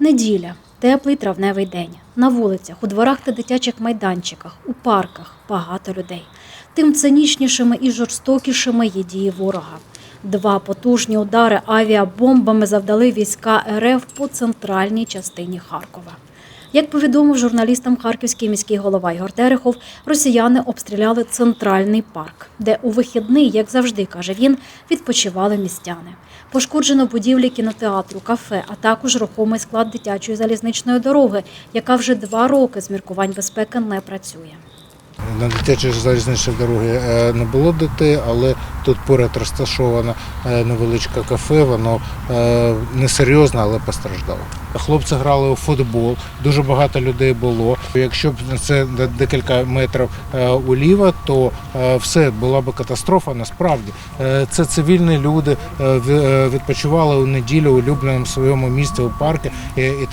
Неділя, теплий травневий день. На вулицях, у дворах та дитячих майданчиках, у парках багато людей. Тим цинічнішими і жорстокішими є дії ворога. Два потужні удари авіабомбами завдали війська РФ по центральній частині Харкова. Як повідомив журналістам харківський міський голова Ігор Терехов, росіяни обстріляли центральний парк, де у вихідний, як завжди каже він, відпочивали містяни. Пошкоджено будівлі кінотеатру, кафе, а також рухомий склад дитячої залізничної дороги, яка вже два роки з міркувань безпеки не працює. На дитячій залізничній дорогі е, не було дітей, але тут поряд розташоване е, невеличке кафе, воно е, несерйозне, але постраждало. Хлопці грали у футбол, дуже багато людей було. Якщо б це декілька метрів уліво, то все була б катастрофа. Насправді це цивільні люди відпочивали у неділю у улюбленому своєму місці у парку, і, і,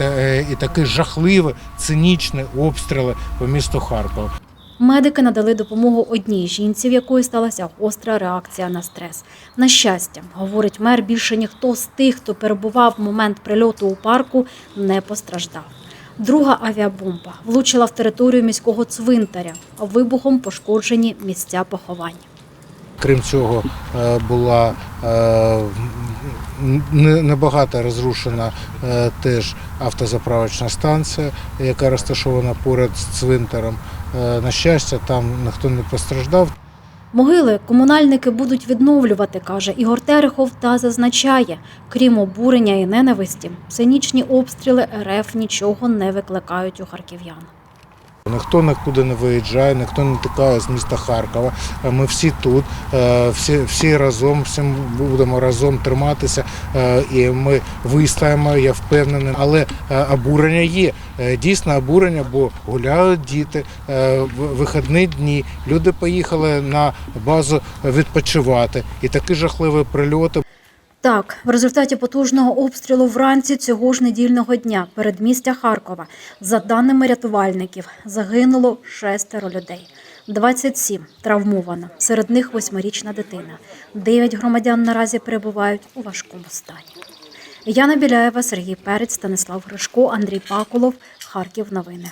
і такі жахливі, цинічні обстріли по місту Харкова. Медики надали допомогу одній жінці, в якої сталася гостра реакція на стрес. На щастя, говорить мер, більше ніхто з тих, хто перебував в момент прильоту у парку, не постраждав. Друга авіабомба влучила в територію міського цвинтаря, вибухом пошкоджені місця поховань. Крім цього, е, була е, небагато розрушена е, теж автозаправочна станція, яка розташована поряд з цвинтарем. Е, На щастя, там ніхто не постраждав. Могили комунальники будуть відновлювати, каже Ігор Терехов, та зазначає, крім обурення і ненависті, цинічні обстріли РФ нічого не викликають у харків'ян. Ніхто нікуди не виїжджає, ніхто не тікає з міста Харкова. Е, Ми всі тут, е, всі, всі разом, всі будемо разом триматися, е, і ми вистоїмо, я впевнений. Але обурення є. Дійсно обурення, бо гуляють діти вихідні дні. Люди поїхали на базу відпочивати. І такі жахливі прильоти. Так, в результаті потужного обстрілу вранці цього ж недільного дня передмістя Харкова, за даними рятувальників, загинуло шестеро людей. 27 травмовано, серед них восьмирічна дитина. Дев'ять громадян наразі перебувають у важкому стані. Яна Біляєва, Сергій Перець, Станислав Гришко, Андрій Пакулов, Харків. Новини.